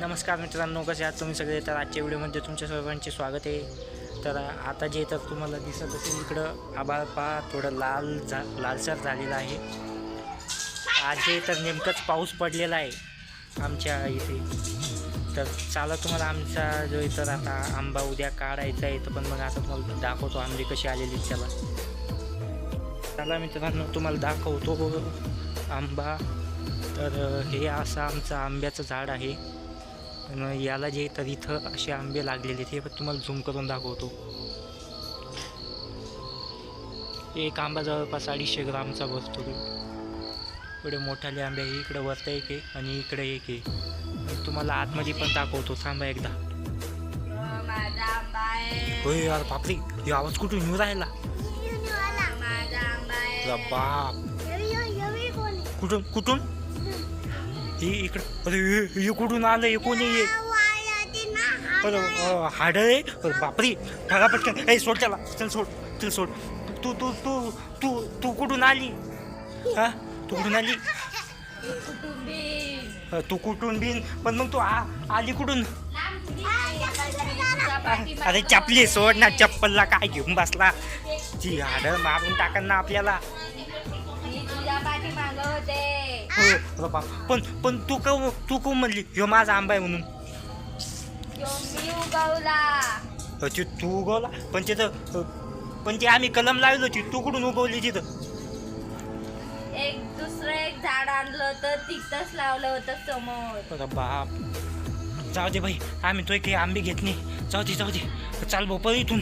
नमस्कार मित्रांनो कसे आहात तुम्ही सगळे? तर आजच्या व्हिडिओमध्ये तुमच्या सर्वांचे स्वागत आहे. तर आता जे तर तुम्हाला दिसत असेल इकडं आभाळ पहा थोडं लाल झा लालसर झालेला आहे. आज जे तर नेमकंच पाऊस पडलेला आहे आमच्या इथे. तर चाला तुम्हाला आमचा जो इतर आता आंबा उद्या काढायचा आहे तर पण मग आता तुम्हाला दाखवतो आंबे कसे आलेले त्याला. चला मित्रांनो तुम्हाला दाखवतो आंबा. तर हे असं आमचं आंब्याचं झाड आहे. आणि याला जे तर इथं असे आंबे लागलेले हे पण तुम्हाला झूम करून दाखवतो. एक आंबा जवळपास अडीचशे ग्रामचा बसतो तो. इकडे मोठाले आंबे आहे इकडे वरता एक आहे आणि इकडे एक आहे. तुम्हाला आतमध्ये पण दाखवतो थांबा एकदा. होय यार बापरे हे आवाज कुठून येऊ राहिला? बाप. कुठून कुठून? हे इकडं. अरे हे- कुठून आलं हे कोणी अरे अ, हाड आहे? बापरे. ठगा पटकन. ए सोड त्याला. चल सोड. चल सोड. तू तू तू तू तू कुठून आली? हा? तू कुठून आली? तू कुठून बिन? पण मग तू आ आली कुठून? अरे चपली सोड ना. चप्पलला काय घेऊन बसला? ती हाड मारून टाकन ना आपल्याला. हो पण पण तू का तू कोण म्हणली? ह्यो माझा आंबा आहे म्हणून. मी उगवला. ते तू उगवला? पण तिथं पण ते आम्ही कलम लावली होती तू कुठून उगवली तिथं? एक दुसरं एक झाड आणलं होतं तिथंच लावलं होतं समोर. अरे बाप. जाऊ दे भाई आम्ही तो काही आंबे घेत नाही. जाऊ दे जाऊ दे. चाल भाऊ पळ इथून.